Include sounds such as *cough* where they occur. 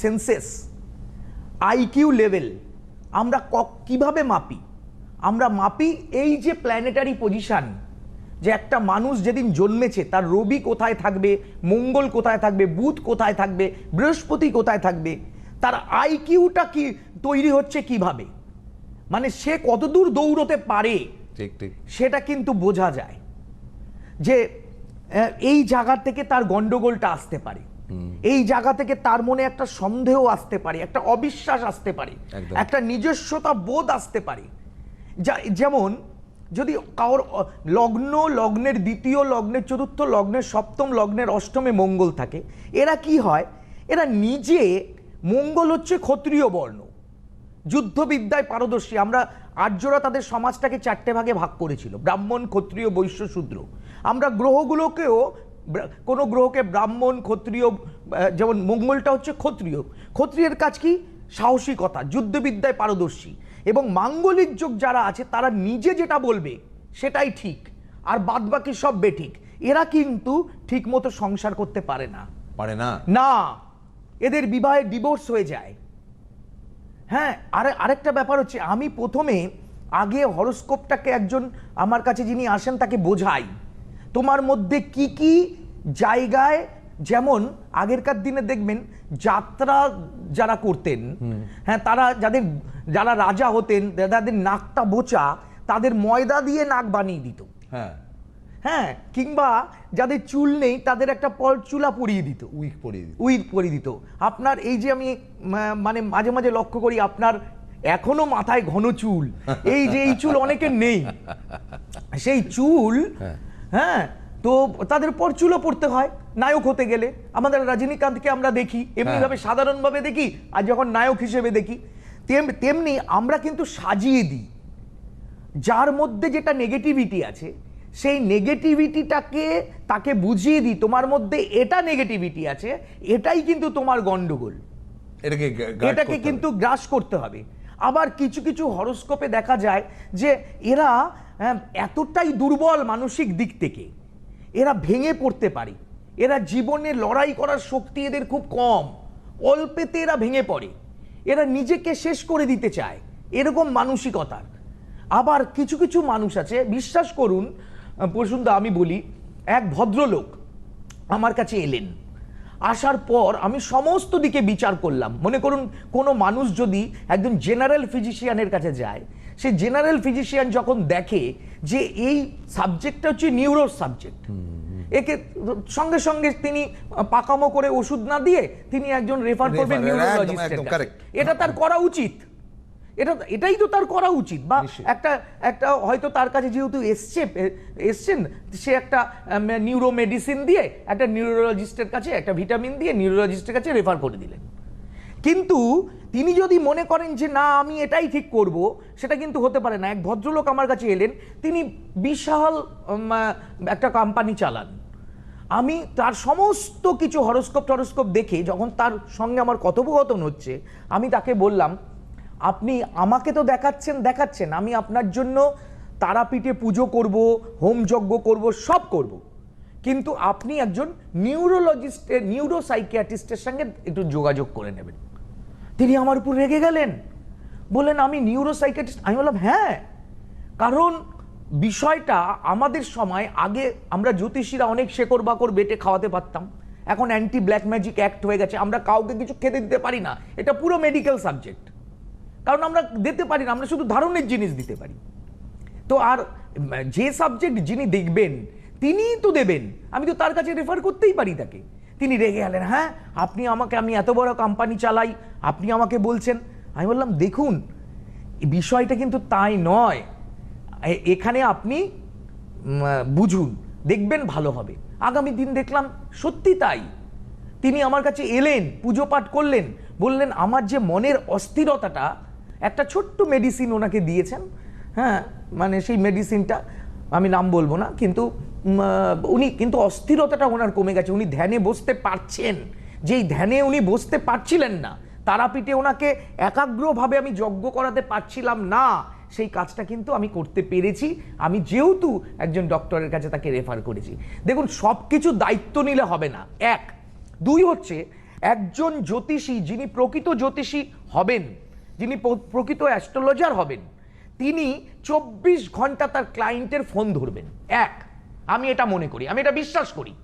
Senses IQ level আমরা ক- কীভাবে মাপি? আমরা মাপি এই যে প্ল্যানেটারি পজিশন যে একটা মানুষ যেদিন জন্মেছে তার রবি কোথায় থাকবে মঙ্গল কোথায় থাকবে বুধ কোথায় থাকবে বৃহস্পতি কোথায় থাকবে তার আইকিউটা কি তৈরি হচ্ছে কীভাবে? মানে সে কতদূর দৌড়তে পারে? ঠিক ঠিক। সেটা কিন্তু বোঝা যায় যে এই জায়গা থেকে তার গন্ডগোলটা আসতে পারে। এই জায়গা থেকে তার মনে একটা সন্দেহ আসতে পারে একটা অবিশ্বাস আসতে পারে একটা নিজস্বতা বোধ আসতে পারে। যা যেমন যদি কারোর লগ্ন লগ্নের দ্বিতীয় লগ্নের চতুর্থ লগ্নের সপ্তম লগ্নের অষ্টমে মঙ্গল থাকে এরা কি হয়? এরা নিজে মঙ্গল হচ্ছে ক্ষত্রিয় বর্ণ। যুদ্ধবিদ্যায় পারদর্শী। আমরা আর্যরা তাদের সমাজটাকে চারটে ভাগে ভাগ করেছিল। ব্রাহ্মণ ক্ষত্রিয় বৈশ্য শূদ্র। আমরা গ্রহগুলোকেও কোনো গ্রহকে ব্রাহ্মণ ক্ষত্রিয় যেমন মঙ্গলটা হচ্ছে ক্ষত্রিয়। ক্ষত্রিয়ের কাজ কি? সাহসিকতা যুদ্ধবিদ্যায় পারদর্শী। এবং মাঙ্গলিক যোগ যারা আছে তারা নিজে যেটা বলবে সেটাই ঠিক। আর বাদবাকি সব বেঠিক। এরা কিন্তু ঠিকমতো সংসার করতে পারে না। পারে না? না। এদের বিবাহে ডিভোর্স হয়ে যায়। হ্যাঁ আর আরেকটা ব্যাপার হচ্ছে আমি প্রথমে আগে হরস্কোপটাকে একজন আমার কাছে যিনি আসেন তাকে বোঝাই। তোমার মধ্যে কি কি জায়গায় যেমন আগেরকার দিনে দেখবেন যাত্রা যারা করতেন হ্যাঁ তারা যাদের যারা রাজা হতেন যাদের নাকটা বোচা তাদের ময়দা দিয়ে নাক বানিয়ে দিত। হ্যাঁ। হ্যাঁ কিংবা যাদের চুল নেই তাদের একটা পল চুলা পরিয়ে দিত। উইক পরিয়ে দিই উইক পরিয়ে দিত। আপনার এই যে আমি মানে মাঝে মাঝে লক্ষ্য করি আপনার এখনও মাথায় ঘন চুল। এই যে এই চুল অনেকের নেই। *laughs* সেই চুল হ্যাঁ। হ্যাঁ তো তাদের পর চুলও পড়তে হয় নায়ক হতে গেলে। আমাদের রজনীকান্তকে আমরা দেখি এমনিভাবে সাধারণভাবে দেখি আর যখন নায়ক হিসেবে দেখি তেমনি আমরা কিন্তু সাজিয়ে দিই। যার মধ্যে যেটা নেগেটিভিটি আছে সেই নেগেটিভিটিটাকে তাকে বুঝিয়ে দিই তোমার মধ্যে এটা নেগেটিভিটি আছে এটাই কিন্তু তোমার গন্ডগোল। এটাকে এটাকে কিন্তু গ্রাস করতে হবে। আবার কিছু কিছু হরস্কোপে দেখা যায় যে এরা আহ, এতটাই দুর্বল মানসিক দিক থেকে। এরা ভেঙে পড়তে পারে। এরা জীবনে লড়াই করার শক্তি এদের খুব কম। অল্পেতে এরা ভেঙে পড়ে। এরা নিজেকে শেষ করে দিতে চায়। এরকম মানসিকতার। আবার কিছু কিছু মানুষ আছে, বিশ্বাস করুন প্রসুন্দা, আমি বলি, এক ভদ্রলোক আমার কাছে এলেন। আসার পর আমি সমস্ত দিকে বিচার করলাম। মনে করুন, কোনো মানুষ যদি একজন জেনারেল ফিজিশিয়ানের কাছে যায় সে জেনারেল ফিজিশিয়ান যখন দেখে যে এই সাবজেক্টটা হচ্ছে নিউরো সাবজেক্ট একে সঙ্গে সঙ্গে তিনি পাকামো করে ওষুধ না দিয়ে তিনি একজন রেফার করবেন নিউরোলজিস্টের. এটা তার করা উচিত। এটা এটাই তো তার করা উচিত। বা একটা একটা হয়তো তার কাছে যেহেতু এসছে এসছেন সে একটা নিউরো মেডিসিন দিয়ে একটা নিউরোলজিস্টের কাছে একটা ভিটামিন দিয়ে নিউরোলজিস্টের কাছে রেফার করে দিলেন। কিন্তু তিনি যদি মনে করেন যে না, আমি এটাই ঠিক করব, সেটা কিন্তু হতে পারে না। এক ভদ্রলোক আমার কাছে এলেন, তিনি বিশাল একটা কোম্পানি চালান। আমি তার সমস্ত কিছু হরস্কোপ টরস্কোপ দেখে যখন তার সঙ্গে আমার কথোপকথন হচ্ছে, আমি তাকে বললাম, আপনি আমাকে তো দেখাচ্ছেন দেখাচ্ছেন। আমি আপনার জন্য তারাপীঠে পুজো করব, হোম যজ্ঞ করব, সব করব। কিন্তু আপনি একজন নিউরোলজিস্টের নিউরো সাইকিয়াট্রিস্টের সঙ্গে একটু যোগাযোগ করে নেবেন। তিনি আমার উপর রেগে গেলেন। বললেন, আমি নিউরো সাইকিয়াট্রিস্ট আমি বললাম হ্যাঁ। কারণ বিষয়টা আমাদের সময় আগে আমরা জ্যোতিষীরা অনেক শেকড় বাকড় বেটে খাওয়াতে পারতাম। এখন অ্যান্টি ব্ল্যাক ম্যাজিক অ্যাক্ট হয়ে গেছে। আমরা কাউকে কিছু খেতে দিতে পারি না। এটা পুরো মেডিকেল সাবজেক্ট কারণ আমরা দিতে পারি না। আমরা শুধু ধারণের জিনিস দিতে পারি। তো আর যে সাবজেক্ট যিনি দেখবেন তিনিই তো দেবেন। আমি তো তার কাছে রেফার করতেই পারি তাকে। তিনি রেগে গেলেন হ্যাঁ আপনি আমাকে, আমি এত বড় কোম্পানি চালাই, আপনি আমাকে বলছেন। আমি বললাম, দেখুন বিষয়টা কিন্তু তাই নয়। এখানে আপনি বুঝুন, দেখবেন ভালো হবে। আগামী দিন দেখলাম সত্যি তাই। তিনি আমার কাছে এলেন, পুজো পাঠ করলেন, বললেন, আমার যে মনের অস্থিরতাটা, একটা ছোট্ট মেডিসিন ওনাকে দিয়েছেন। হ্যাঁ মানে সেই মেডিসিনটা আমি নাম বলব না, কিন্তু উনি কিন্তু অস্থিরতাটা ওনার কমে গেছে। উনি ধ্যানে বসতে পারছেন। যেই ধ্যানে উনি বসতে পারছিলেন না, তারাপীঠে ওনাকে একাগ্রভাবে আমি যজ্ঞ করাতে পারছিলাম না, সেই কাজটা কিন্তু আমি করতে পেরেছি। আমি যেহেতু একজন ডক্টরের কাছে তাকে রেফার করেছি। দেখুন সব কিছু দায়িত্ব নিলে হবে না। এক। দুই হচ্ছে, একজন জ্যোতিষী, যিনি প্রকৃত জ্যোতিষী হবেন, যিনি প্রকৃত অ্যাস্ট্রোলজার হবেন, তিনি চব্বিশ ঘণ্টা তার ক্লায়েন্টের ফোন ধরবেন। এক। আমি এটা মনে করি আমি এটা বিশ্বাস করি।